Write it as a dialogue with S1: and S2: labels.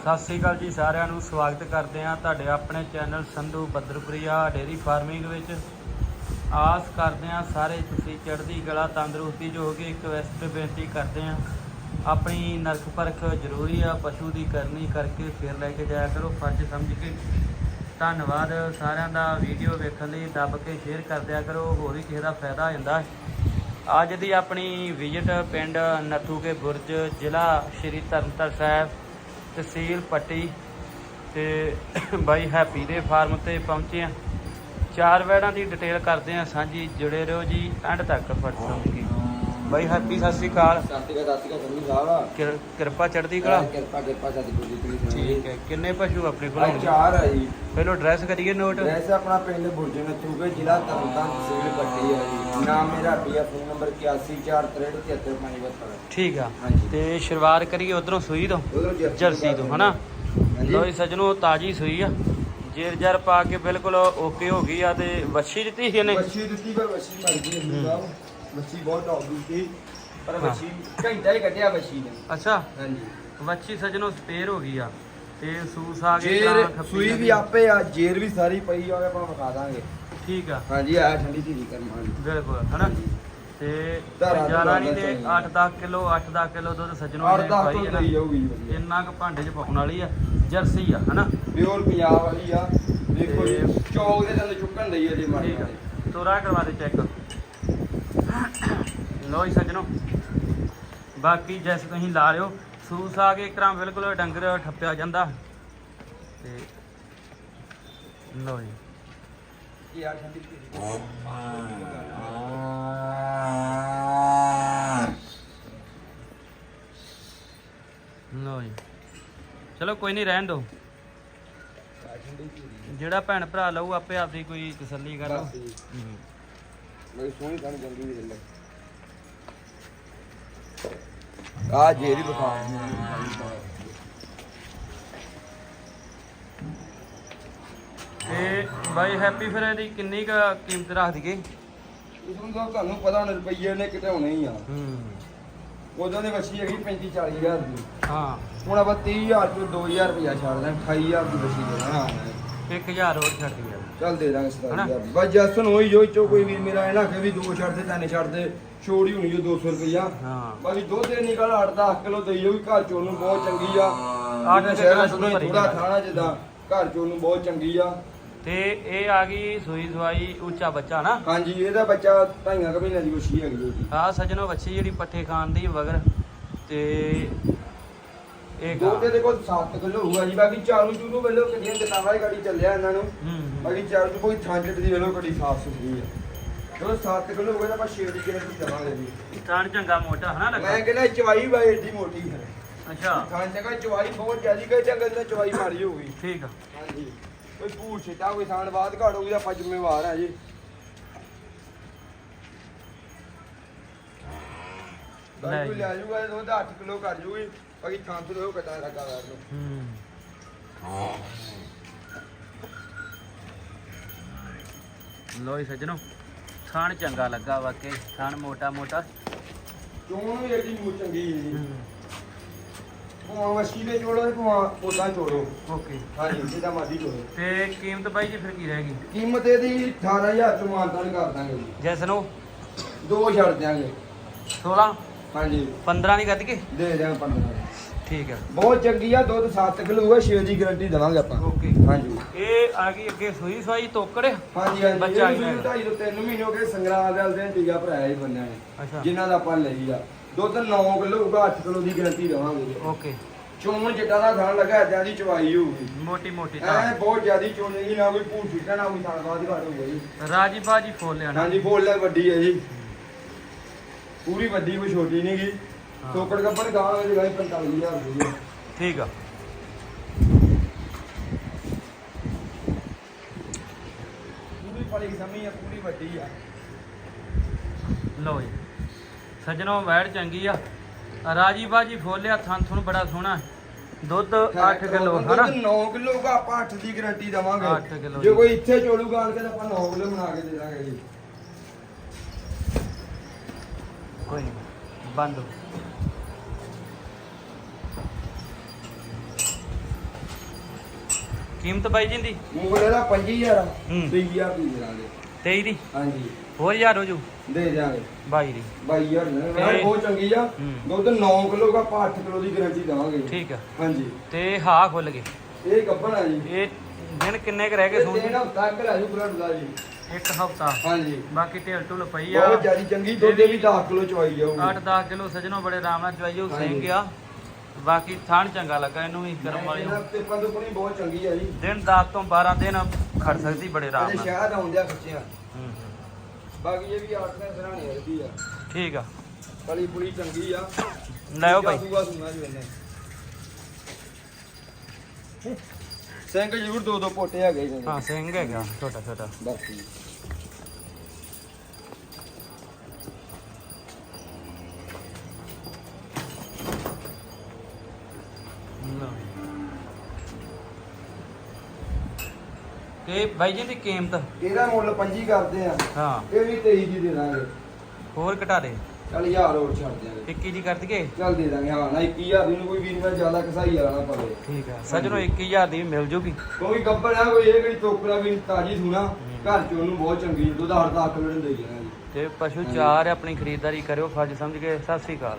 S1: ਸਤਿ ਸ੍ਰੀ ਅਕਾਲ ਜੀ ਸਾਰਿਆਂ ਨੂੰ, ਸਵਾਗਤ ਕਰਦੇ ਹਾਂ ਤੁਹਾਡੇ ਆਪਣੇ channel Sandhu Badarpuria dairy farming ਵਿੱਚ। ਆਸ ਕਰਦੇ ਹਾਂ ਸਾਰੇ ਤੁਸੀਂ ਚੜ੍ਹਦੀ ਕਲਾ ਤੰਦਰੁਸਤੀ ਜੋ ਹੋਗੀ ਇੱਕ ਵੈਸਟ ਬੇਨਤੀ ਕਰਦੇ ਹਾਂ, ਆਪਣੀ ਨਰਕ ਪਰਖ ਜ਼ਰੂਰੀ ਆ, ਪਸ਼ੂ ਦੀ ਕਰਨੀ ਕਰਕੇ ਫਿਰ ਲੈ ਕੇ ਜਾਇਆ ਕਰੋ, ਫਰਜ਼ ਸਮਝ ਕੇ। ਧੰਨਵਾਦ ਸਾਰਿਆਂ ਦਾ, ਵੀਡੀਓ ਵੇਖਣ ਲਈ ਦੱਬ ਕੇ ਸ਼ੇਅਰ ਕਰ ਦਿਆ ਕਰੋ, ਹੋਰ ਵੀ ਕਿਸੇ ਦਾ ਫਾਇਦਾ ਹੋ ਜਾਂਦਾ। ਅੱਜ ਦੀ ਆਪਣੀ ਵਿਜ਼ਿਟ ਪਿੰਡ ਨੱਥੂਕੇ ਬੁਰਜ, ਜ਼ਿਲ੍ਹਾ ਸ਼੍ਰੀ ਤਰਨਤਾਰਨ ਸਾਹਿਬ। ਤਹਿਸੀਲ ਪੱਟੀ ਤੇ ਬਾਈ ਹੈਪੀ ਦੇ ਫਾਰਮ ਤੇ ਪਹੁੰਚੇ ਆ ਚਾਰ ਵੈੜਾਂ ਦੀ ਡਿਟੇਲ ਕਰਦੇ ਆ ਸਾਂਝੀ ਜੁੜੇ ਰਹੋ ਜੀ, ਐਂਡ ਤੱਕ ਫਟ ਸਮਝ ਕੇ ਬਾਈ ਹੈਪੀ ਸਤਿ ਸ੍ਰੀ ਅਕਾਲ।
S2: ਸਾਤਿਕਾ ਸਾਤਿਕਾ ਸੰਧੂ ਸਾਹਿਬ।
S1: ਕਿਰ- ਕਿਰਪਾ ਚੜ੍ਹਦੀ ਕਲਾ?
S2: ਕਿਰਪਾ ਕਿਰਪਾ ਸਤਿਗੁਰੂ ਜੀ ਦੀ
S1: ਠੀਕ ਹੈ। ਕਿੰਨੇ ਪਸ਼ੂ ਆਪਣੇ ਕੋਲ
S2: ਆ
S1: ਹੋਣਗੇ?
S2: ਚਾਰ ਹੈ ਜੀ।
S1: ਪਹਿਲਾਂ ਐਡਰੈਸ ਕਰੀਏ ਨੋਟ
S2: ਵੈਸੇ ਆਪਣਾ ਪਿੰਡ ਬੁਰਜ ਨੱਥੂਗੇ ਜ਼ਿਲ੍ਹਾ ਤਰਨਤਾਰਨ ਤਹਿਸੀਲ ਪੱਟੀ ਹੈ ਜੀ। ਨਾਮ ਮੇਰਾ ਪੀਆ ਫੋਨ ਨੰਬਰ 8143373572
S1: ਠੀਕ ਆ।
S2: ਹਾਂਜੀ।
S1: ਤੇ ਸ਼ੁਰੂਆਤ ਕਰੀਏ ਉਧਰੋਂ ਸੂਈ ਤੋਂ?
S2: ਉਧਰੋਂ
S1: ਜਰਸੀ ਤੋਂ ਹਨਾ? ਲੋ ਜੀ ਸਜਣੋ ਤਾਜੀ ਸੂਈ ਆ। ਜੇਰ ਜਰ ਪਾ ਕੇ ਬਿਲਕੁਲ ਓਕੇ ਹੋ ਗਈ ਆ ਤੇ ਵੱਛੀ ਦਿੱਤੀ ਸੀ ਇਹਨੇ?
S2: ਬੱਚੀ ਦਿੱਤੀ ਪਰ ਬੱਚੀ ਮਰ ਗਈ ਸੰਧੂ ਸਾਹਿਬ। ਬੱਚੀ ਬਹੁਤ ਟੌਪ ਦੀ ਸੀ ਪਰ। ਬੱਚੀ ਘੰਟਾ ਹੀ ਕੱਢਿਆ ਬੱਚੀ ਨੇ।
S1: ਅੱਛਾ।
S2: ਹਾਂਜੀ।
S1: ਵੱਛੀ ਸਜਣੋ ਸਪੇਅਰ ਹੋ ਗਈ ਆ। ਤੇ ਸੂਸ ਆ ਕੇ
S2: ਜੇਰ
S1: ਤਾਂ ਖੱਪੀ
S2: ਸੂਈ ਵੀ। ਆਪੇ ਆ ਜੇਰ ਵੀ ਸਾਰੀ ਪਈ ਆ ਆਪਾਂ ਵਿਖਾ ਦਾਂਗੇ।
S1: ਠੀਕ ਆ।
S2: ਹਾਂਜੀ ਆ ਠੰਡੀ ਧੀਰੀ ਕਰਮਾਂ ਦੀ
S1: ਬਿਲਕੁਲ ਹਨਾ? ਤੇ
S2: ਤੇ ਲੱਗਦਾ
S1: 8-10 ਕਿਲੋ 8-10 ਕਿਲੋ ਦੁੱਧ ਸਜਣੋ
S2: ਦਾ
S1: ਪਾਈ ਹੈ ਨਾ ਇੰਨਾ ਕੁ ਭਾਂਡੇ 'ਚ ਪਾਉਣ ਵਾਲੀ ਆ ਜਰਸੀ ਆ ਹਨਾ?
S2: ਪਿਓਰ ਪੰਜਾਬ ਵਾਲੀ ਆ। ਦੇਖੋ ਚੌਕ ਦੇ ਥੱਲੇ ਚੁੱਕਣ ਲਈ ਇਹਦੇ ਮਾਰ
S1: ਤੋਰਾ ਕਰਵਾ ਦੇ ਚੈੱਕ। ਲੋ ਜੀ ਸੱਜਣੋ। ਬਾਕੀ ਜੈਸੇ ਤੁਸੀਂ ਲਾ ਲਿਓ। ਸੂਸ ਆ ਕੇ ਕਰਾਂ ਬਿਲਕੁਲ ਡੰਗਰ ਠੱਪਿਆ ਜਾਂਦਾ। ਤੇ ਲੋ ਜੀ।
S2: ਇਹ ਆ ਠੰਡੀ ਧੀਰੀ
S1: ਲੋ ਜੀ। ਚਲੋ ਕੋਈ ਨਹੀਂ ਰਹਿਣ ਦੋ। ਜਿਹੜਾ ਭੈਣ ਭਰਾ ਲਊ ਆਪੇ ਆਪਦੀ ਕੋਈ ਤਸੱਲੀ ਕਰ ਲਓ
S2: ਮੇਰੀ ਸੋਹਣੀ ਚੰਗੀ ਵੀ ਆ
S1: ਤੇ ਬਾਈ ਹੈਪੀ ਫਿਰ ਇਹਦੀ ਕਿੰਨੀ ਕੁ ਕੀਮਤ ਰੱਖ ਦਈਏ?
S2: ਉਦੋਂ ਤਾਂ ਤੁਹਾਨੂੰ ਪਤਾ ਹੁਣ ਰੁਪਈਏ ਨੇ ਕਿਤੇ ਹੋਣੇ ਹੀ ਆ।
S1: ਹੂੰ।
S2: ਉਦੋਂ ਦੇ ਬੱਚੀ ਹੈਗੀ 35 40 ਹਜ਼ਾਰ ਦੀ।
S1: ਹਾਂ।
S2: ਹੁਣ ਆਪਾਂ 30000 ਤੋਂ 2000 ਰੁਪਇਆ ਛੱਡ ਦਾਂ 28000 ਦੀ ਬੱਚੀ ਦੇਣਾ
S1: 1000 ਹੋਰ ਛੱਡ ਦਿਆ
S2: ਚੱਲ ਦੇ ਦਾਂਗੇ
S1: ਹਨਾ?
S2: 27000 ਬਸ ਜਸਨ ਹੋਈ ਜੋ ਚੋ ਕੋਈ ਵੀ ਮੇਰਾ ਇਹ ਨਾ ਕਿ ਵੀ ਦੋ ਛੱਡ ਦੇ ਤਿੰਨ ਛੱਡ ਦੇ ਛੋੜੀ ਹੋਣੀ ਜੋ 200 ਰੁਪਇਆ
S1: ਹਾਂ।
S2: ਬਾਕੀ ਦੁੱਧ ਦੇ ਨਿਕਲ 8-10 ਕਿਲੋ ਦੇਈ ਹੋਈ ਘਰ ਚੋਂ ਨੂੰ ਬਹੁਤ ਚੰਗੀ ਆ।
S1: ਕਿੱਲੋ
S2: ਸ਼ਹਿਰਾਂ
S1: ਭਰੀ
S2: ਥੋੜਾ
S1: ਜਾਂਦਾ।
S2: ਖਾਣਾ ਜਿੱਦਾਂ ਘਰ ਚੋਂ ਨੂੰ ਬਹੁਤ ਚੰਗੀ ਆ।
S1: ਤੇ ਇਹ ਆ ਗਈ ਸੂਈ ਸਵਾਈ ਉੱਚਾ ਬੱਚਾ ਨਾ?
S2: ਹਾਂਜੀ ਇਹਦਾ ਬੱਚਾ ਢਾਈਆਂ ਕੁ ਮਹੀਨਿਆਂ ਦੀ ਵਛੀ ਹੈਗੀ
S1: ਆ ਸਜਣੋ ਬੱਚੀ ਜਿਹੜੀ ਪੱਠੇ ਖਾਣ ਦੀ ਵਗਰ ਤੇ
S2: ਦੁੱਧ ਦੇ ਕੋਲ 7 ਕਿਲੋ ਹੋਊਗਾ ਜੀ ਬਾਕੀ ਚਾਰੂ ਚੂਰੂ ਵੇਲੋ ਕਿੰਨੀਆਂ ਕਿਤਾਬਾਂ ਦੀ ਗਾੜੀ ਚੱਲਿਆ ਇਹਨਾਂ ਨੂੰ।
S1: ਹੂੰ।
S2: ਬਾਕੀ ਚਾਰੂ ਚ ਕੋਈ ਥਾਂਜਟ ਦੀ ਵੇਲੋ ਕੜੀ ਸਾਫ਼ ਸੁਥਰੀ ਆ। ਜਦੋਂ 7 ਕਿਲੋ ਹੋਵੇ ਤਾਂ ਆਪਾਂ 6 ਦੀ ਕਿਲੋ ਚਲਾਵਾਂਗੇ ਜੀ।
S1: ਥਣ ਚੰਗਾ ਮੋਟਾ ਹਨਾ ਲੱਗਾ?
S2: ਮੈਂ ਕਹਿੰਦਾ ਚਵਾਈ ਬਾਈ ਏਡੀ ਮੋਟੀ ਹੈ
S1: ਅੱਛਾ।
S2: ਥਾਂ ਜਗ੍ਹਾ ਚਵਾਈ ਬਹੁਤ ਜ਼ਿਆਦੀ ਕਈ ਜੰਗਲ ਨੇ ਚਵਾਈ ਮਾਰੀ ਹੋਊਗੀ
S1: ਠੀਕ ਆ।
S2: ਹਾਂਜੀ। ਕੋਈ ਭੂਰ ਛਿੱਟਾ ਕੋਈ ਸਾਣ ਬਾਅਦ ਘਾੜ ਹੋਊਗੀ ਤਾਂ ਆਪਾਂ ਜ਼ਿੰਮੇਵਾਰ ਆ ਜੀ।
S1: ਲੈ
S2: ਬਾਕੀ
S1: ਜੀ।
S2: ਲੈ ਜਾਊਗਾ ਦੁੱਧ 8 ਕਿਲੋ ਕਰ ਜੂਗੀ। ਬਾਕੀ ਥਾਂ ਤੋਂ ਉਹ ਕਟਾ ਲੱਗਾ ਵੈਰ ਨੂੰ।
S1: ਹੂੰ। ਲੋਈ ਸਜਣੋ ਥਣ ਚੰਗਾ ਲੱਗਾ ਵਾਕੇ ਥਣ ਮੋਟਾ ਮੋਟਾ।
S2: ਚੋਣ ਵੀ ਏਡੀ ਮੂੰਹ ਚੰਗੀ ਹੈ। ਜੀ ਭਾਵੇਂ ਵਸ਼ੀ ਦੇ ਤੇ ਭਾਵੇਂ ਉਦਾਂ ਚੋੜੋ
S1: ਓਕੇ।
S2: ਹਾਂਜੀ ਜਿੱਦਾਂ ਮਰਜ਼ੀ ਚੋੜੋ
S1: ਤੇ ਕੀਮਤ ਬਾਈ ਜੀ ਫਿਰ ਕੀ ਰਹੇਗੀ
S2: ਕੀਮਤ ਇਹਦੀ 18000 ਚ ਮਾਨਤਾਨ ਕਰ ਦਾਂਗੇ ਜੀ।
S1: ਜੈਸ ਨੂੰ
S2: ਦੋ ਛੱਡ ਦਿਆਂਗੇ।
S1: 16
S2: ਹਾਂਜੀ।
S1: 15 ਦੀ ਕੱਢ ਕੇ?
S2: ਦੇ ਦਿਆਂਗੇ 15
S1: ਠੀਕ ਹੈ
S2: ਬਹੁਤ ਚੰਗੀ ਆ ਦੁੱਧ 7 ਕਿਲੋ ਹੋਊਗਾ 6 ਦੀ ਗਾਰੰਟੀ ਦੇਵਾਂਗੇ ਆਪਾਂ।
S1: ਓਕੇ।
S2: ਹਾਂਜੀ।
S1: ਇਹ ਆ ਗਈ ਅੱਗੇ ਸੂਈ ਸਵਾਈ ਤੋਕੜ।
S2: ਹਾਂਜੀ ਹਾਂਜੀ।
S1: ਬੱਚਾ ਹੀ
S2: ਵੀ ਢਾਈ ਤੋਂ 3 ਮਹੀਨੇ ਹੋ ਗਏ ਸੰਗਰਾਮ ਦੇ ਵਾਲੇ ਟੀਕਾ ਭਰਾਇਆ ਹੀ ਬੰਦਿਆਂ ਨੇ। ਜਿਨ੍ਹਾਂ ਦਾ ਆਪਾਂ ਲਈ ਆ। ਦੁੱਧ 9 ਕਿਲੋ ਹੋਊਗਾ 8 ਕਿਲੋ ਦੀ ਗਾਰੰਟੀ ਦੇਵਾਂਗੇ।
S1: ਓਕੇ।
S2: ਚੋਣ ਜਿੱਦਾਂ ਦਾ ਥਾਣ ਲੱਗਾ ਇਦਾਂ ਦੀ ਚਵਾਈ ਹੋਊਗੀ।
S1: ਮੋਟੀ ਮੋਟੀ
S2: ਐ
S1: ਤਾਂ
S2: ਬਹੁਤ ਜ਼ਿਆਦੀ ਚੋਣੇਗੀ ਨਾ ਕੋਈ ਭੂਰ ਛਿੱਟਾ ਨਾ ਕੋਈ ਥਾਣ ਬਾਦ ਘਾਟ ਹੋਊਗਾ ਜੀ।
S1: ਰਾਜੀ ਬਾਜੀ ਫੋਲ ਲਿਆਣਾ
S2: ਹਾਂਜੀ ਫੋਲ ਲੈ ਵੱਡੀ ਹੈ ਜੀ। ਪੂਰੀ ਵੱਡੀ ਕੋਈ ਛੋਟੀ ਨਹੀਂ ਗੀ।
S1: ਹਾਂ।
S2: ਟੋਕੜ ਕੱਪੜ ਗਾਂ ਦੀ ਗਾਈ 45000 ਦੀ ਹੈ
S1: ਠੀਕ ਆ।
S2: ਪੂਰੀ ਪੜੀ ਸਮੀ ਆ ਪੂਰੀ ਵੱਡੀ ਆ।
S1: ਲਓ ਜੀ। ਸੱਜਣੋ ਵੈੜ ਚੰਗੀ ਆ। ਰਾਜੀ ਬਾਜੀ ਫੋਲਿਆ ਥਣ ਥੁਣ ਬੜਾ ਸੋਹਣਾ। ਦੁੱਧ 8 ਕਿਲੋ ਹਨਾ?
S2: ਦੁੱਧ 9 ਕਿਲੋ ਹੋਊਗਾ ਆਪਾਂ 8 ਦੀ ਗਾਰੰਟੀ ਦੇਵਾਂਗੇ। ਜੇ
S1: ਦੀ।
S2: ਕੋਈ ਇੱਥੇ ਚੋਲੂਗਾ ਆਣ ਕੇ ਤਾਂ ਆਪਾਂ 9 ਕਿਲੋ ਬਣਾ ਕੇ ਦੇ ਦਾਂਗੇ ਜੀ।
S1: ਕੋਈ ਨਹੀਂ ਬੰਦ ਕੀਮਤ ਬਾਈ ਜੀ ਦੀ?
S2: ਮੁਗਲੇ ਦਾ 25000
S1: ਹੂੰ।
S2: 23000 ਦੀ ਦੇ ਦਾਂਗੇ
S1: 23 ਦੀ?
S2: ਹਾਂਜੀ।
S1: ਹੋਰ ਹਜ਼ਾਰ ਹੋ ਜੂ?
S2: ਦੇ ਜਾਾਂਗੇ
S1: ਬਾਈ ਦੀ।
S2: 22000 ਨੇ
S1: ਤੇ-
S2: ਬਹੁਤ ਚੰਗੀ ਆ।
S1: ਹੂੰ।
S2: ਦੁੱਧ 9 ਕਿਲੋ ਦਾ 8 ਕਿਲੋ ਦੀ ਗਾਰੰਟੀ ਦਵਾਂਗੇ।
S1: ਠੀਕ ਆ।
S2: ਹਾਂਜੀ।
S1: ਤੇ ਹਾਂ ਖੁੱਲ ਗਏ।
S2: ਇਹ ਗੱਬਣ ਆ ਜੀ।
S1: ਇਹ ਦਿਨ ਕਿੰਨੇ ਕ ਰਹਿ ਗਏ
S2: ਇਹ
S1: ਸੋਣ
S2: ਦਿਨ ਹਫਤਾ ਕਰ ਆਜੂ ਬਲੱਡ ਦਾ ਜੀ।
S1: ਇੱਕ ਹਫਤਾ।
S2: ਹਾਂਜੀ।
S1: ਬਾਕੀ ਢੇਲ ਢੁਲ ਪਈ ਆ।
S2: ਬਹੁਤ ਜਿਆਦੀ ਚੰਗੀ ਦੁੱਧ ਵੀ 10 ਕਿਲੋ ਚਵਾਈ ਜਾਊਗੀ।
S1: 8-10 ਕਿਲੋ ਸਜਣੋ ਬੜੇ ਆਰਾਮ ਨਾਲ ਚਵਾਈਓ
S2: ਹਾਂਜੀ।
S1: ਸਿੰਘ ਆ ਬਾਕੀ ਥਾਣ ਚੰਗਾ ਲੱਗਾ ਇਹਨੂੰ ਵੀ ਕਰਮ ਵਾਲੀ ਨੂੰ।
S2: ਤੇ ਪੰਦੂਪਣੀ ਬਹੁਤ ਚੰਗੀ ਆ ਜੀ।
S1: ਦਿਨ 10 ਤੋਂ 12 ਦਿਨ ਖੜ ਸਕਦੀ ਬੜੇ ਆਰਾਮ ਨਾਲ।
S2: ਸ਼ਹਿਰ ਆਉਂਦਿਆ ਖੱਚਿਆ
S1: ਹੂੰ, ਹੂੰ।
S2: ਬਾਕੀ ਇਹ ਵੀ ਆਠ ਦੇ ਸਰਾਣੇ ਵਰਗੀ ਆ।
S1: ਠੀਕ ਆ।
S2: ਪਲੀ ਪੁਲੀ ਚੰਗੀ ਆ।
S1: ਲੈਓ ਬਾਈ
S2: ਸੂਆ ਸੂਆ ਜੀ ਇਹਨੇ ਸਿੰਘ ਜ਼ਰੂਰ ਦੋ ਦੋ ਪੋਟੇ ਹੈਗੇ ਜੀ
S1: ਹਾਂ ਸਿੰਘ ਹੈਗਾ ਛੋਟਾ ਛੋਟਾ।
S2: ਬਸ ਜੀ।
S1: ਤੇ ਬਾਈ ਜੀ ਦੀ ਕੀਮਤ?
S2: ਇਹਦਾ ਮੁੱਲ ਪੰਜੀ ਕਰਦੇ ਆ।
S1: ਹਾਂ।
S2: ਇਹ ਵੀ 23 ਦੀ ਦੇ ਦਾਂਗੇ।
S1: ਹੋਰ ਘਟਾ ਦੇ।
S2: ਚੱਲ ਯਾਰ ਹੋਰ ਛੱਡ ਦਿਆਂਗੇ।
S1: 21 ਦੀ ਕਰ ਦਈਏ?
S2: ਚੱਲ ਦੇ ਦਾਂਗੇ ਹਾਂ ਨਾ 21000 ਦੀ ਨੂੰ ਕੋਈ ਵੀਰ ਨਾਲ ਜ਼ਿਆਦਾ ਕਸਾਈ ਵਾਲਾ ਨਾ ਪਵੇ।
S1: ਠੀਕ ਆ। ਸਜਣੋ 21000 ਦੀ ਵੀ ਮਿਲ ਜੂਗੀ।
S2: ਕੋਈ ਗੱਬੜ ਆ ਕੋਈ ਇਹ ਕਿਹੜੀ ਟੋਕਰਾ ਵੀ ਤਾਜੀ ਸੁਣਾ। ਘਰ ਚ ਉਹਨੂੰ ਬਹੁਤ ਚੰਗੀ ਦੁੱਧ ਹਰ ਦਾ ਅੱਖ ਮਿਲਣ ਦੇ ਜਾਣਾ ਜੀ।
S1: ਤੇ ਪਸ਼ੂ ਚਾਰ ਆਪਣੀ ਖਰੀਦਦਾਰੀ ਕਰਿਓ ਫਰਜ਼ ਸਮਝ ਕੇ। ਸਤਿ ਸ੍ਰੀ ਅਕਾਲ।